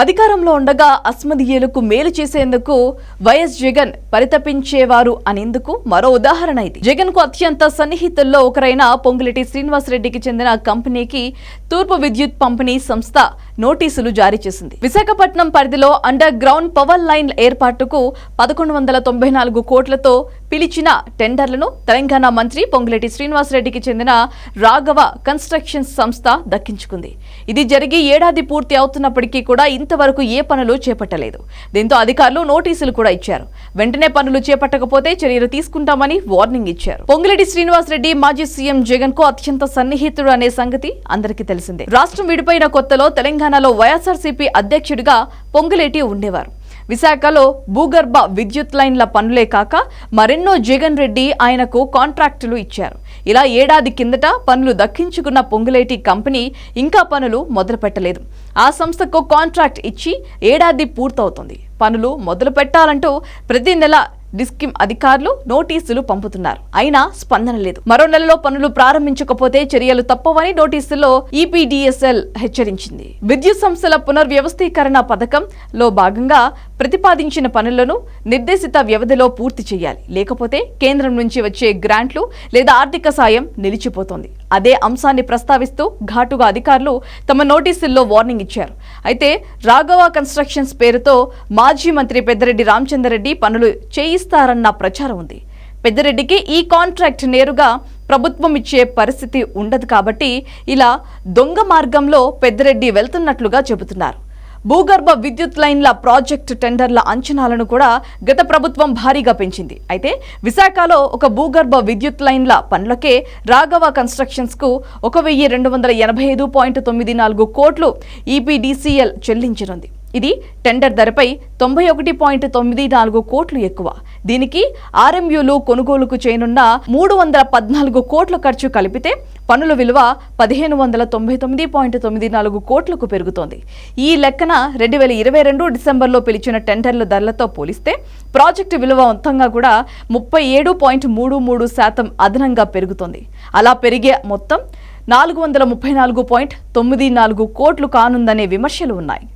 అధికారంలో ఉండగా అస్మదీయులకు మేలు చేసేందుకు వైఎస్ జగన్ పరితపించేవారు అనేందుకు మరో ఉదాహరణ ఇది. జగన్కు అత్యంత సన్నిహితుల్లో ఒకరైన పొంగులేటి శ్రీనివాసరెడ్డికి చెందిన కంపెనీకి తూర్పు విద్యుత్ పంపిణీ సంస్థ నోటీసులు జారీ చేసింది. విశాఖపట్నం పరిధిలో అండర్ గ్రౌండ్ పవర్ లైన్ ఏర్పాటుకు పదకొండు వందల తొంభై నాలుగు కోట్లతో పిలిచిన టెండర్లను తెలంగాణ మంత్రి పొంగులేటి శ్రీనివాసరెడ్డికి చెందిన రాఘవ కన్స్ట్రక్షన్స్ సంస్థ దక్కించుకుంది. ఇది జరిగి ఏడాది పూర్తి అవుతున్నప్పటికీ కూడా ఇంతవరకు ఏ పనులు చేపట్టలేదు. దీంతో అధికారులు నోటీసులు కూడా ఇచ్చారు. వెంటనే పనులు చేపట్టకపోతే చర్యలు తీసుకుంటామని వార్నింగ్ ఇచ్చారు. పొంగులేటి శ్రీనివాసరెడ్డి మాజీ సీఎం జగన్కు అత్యంత సన్నిహితుడు అనే సంగతి అందరికీ తెలిసిందే. రాష్ట్రం విడిపోయిన కొత్తలో తెలంగాణ తెలంగాణలో వైఎస్ఆర్సీపీ అధ్యక్షుడిగా పొంగులేటి ఉండేవారు. విశాఖలో భూగర్భ విద్యుత్ లైన్ల పనులే కాక మరెన్నో జగన్ రెడ్డి ఆయనకు కాంట్రాక్టులు ఇచ్చారు. ఇలా ఏడాది కిందట పనులు దక్కించుకున్న పొంగులేటి కంపెనీ ఇంకా పనులు మొదలుపెట్టలేదు. ఆ సంస్థకు కాంట్రాక్ట్ ఇచ్చి ఏడాది పూర్తవుతుంది. పనులు మొదలు పెట్టాలంటూ ప్రతి నెల డిస్కిమ్ అధికారులు నోటీసులు పంపుతున్నారు. అయినా స్పందన లేదు. మరో నెలలో పనులు ప్రారంభించకపోతే చర్యలు తప్పవని నోటీసుల్లో ఈపీడీఎస్ఎల్ హెచ్చరించింది. విద్యుత్ సంస్థల పునర్వ్యవస్థీకరణ పథకంలో భాగంగా ప్రతిపాదించిన పనులను నిర్దేశిత వ్యవధిలో పూర్తి చేయాలి. లేకపోతే కేంద్రం నుంచి వచ్చే గ్రాంట్లు లేదా ఆర్థిక సాయం నిలిచిపోతోంది. అదే అంశాన్ని ప్రస్తావిస్తూ ఘాటుగా అధికారులు తమ నోటీసుల్లో వార్నింగ్ ఇచ్చారు. అయితే రాఘవ కన్స్ట్రక్షన్స్ పేరుతో మాజీ మంత్రి పెద్దిరెడ్డి రామచంద్రరెడ్డి పనులు చేయిస్తారన్న ప్రచారం ఉంది. పెద్దిరెడ్డికి ఈ కాంట్రాక్ట్ నేరుగా ప్రభుత్వం ఇచ్చే పరిస్థితి ఉండదు కాబట్టి ఇలా దొంగ మార్గంలో పెద్దిరెడ్డి వెళ్తున్నట్లుగా చెబుతున్నారు. భూగర్భ విద్యుత్ లైన్ల ప్రాజెక్టు టెండర్ల అంచనాలను కూడా గత ప్రభుత్వం భారీగా పెంచింది. అయితే విశాఖలో ఒక భూగర్భ విద్యుత్ లైన్ల పనులకే రాఘవ కన్స్ట్రక్షన్స్కు ఒక వెయ్యి రెండు వందల ఎనభై ఐదు పాయింట్ తొమ్మిది నాలుగు కోట్లు ఈపీడీసీఎల్ చెల్లించనుంది. ఇది టెండర్ ధరపై తొంభై ఒకటి పాయింట్ తొమ్మిది నాలుగు కోట్లు ఎక్కువ. దీనికి ఆర్ఎంయూలు కొనుగోలుకు చేయనున్న మూడు వందల పద్నాలుగు కోట్ల ఖర్చు కలిపితే పనుల విలువ పదిహేను వందల తొంభై తొమ్మిది పాయింట్ తొమ్మిది నాలుగు కోట్లకు పెరుగుతోంది. ఈ లెక్కన రెండు వేల ఇరవై రెండు డిసెంబర్లో పిలిచిన టెండర్ల ధరలతో పోలిస్తే ప్రాజెక్టు విలువ మొత్తంగా కూడా ముప్పై ఏడు పాయింట్ మూడు మూడు శాతం అదనంగా పెరుగుతోంది. అలా పెరిగే మొత్తం నాలుగు వందల ముప్పై నాలుగు పాయింట్ తొమ్మిది నాలుగు కోట్లు కానుందనే విమర్శలు ఉన్నాయి.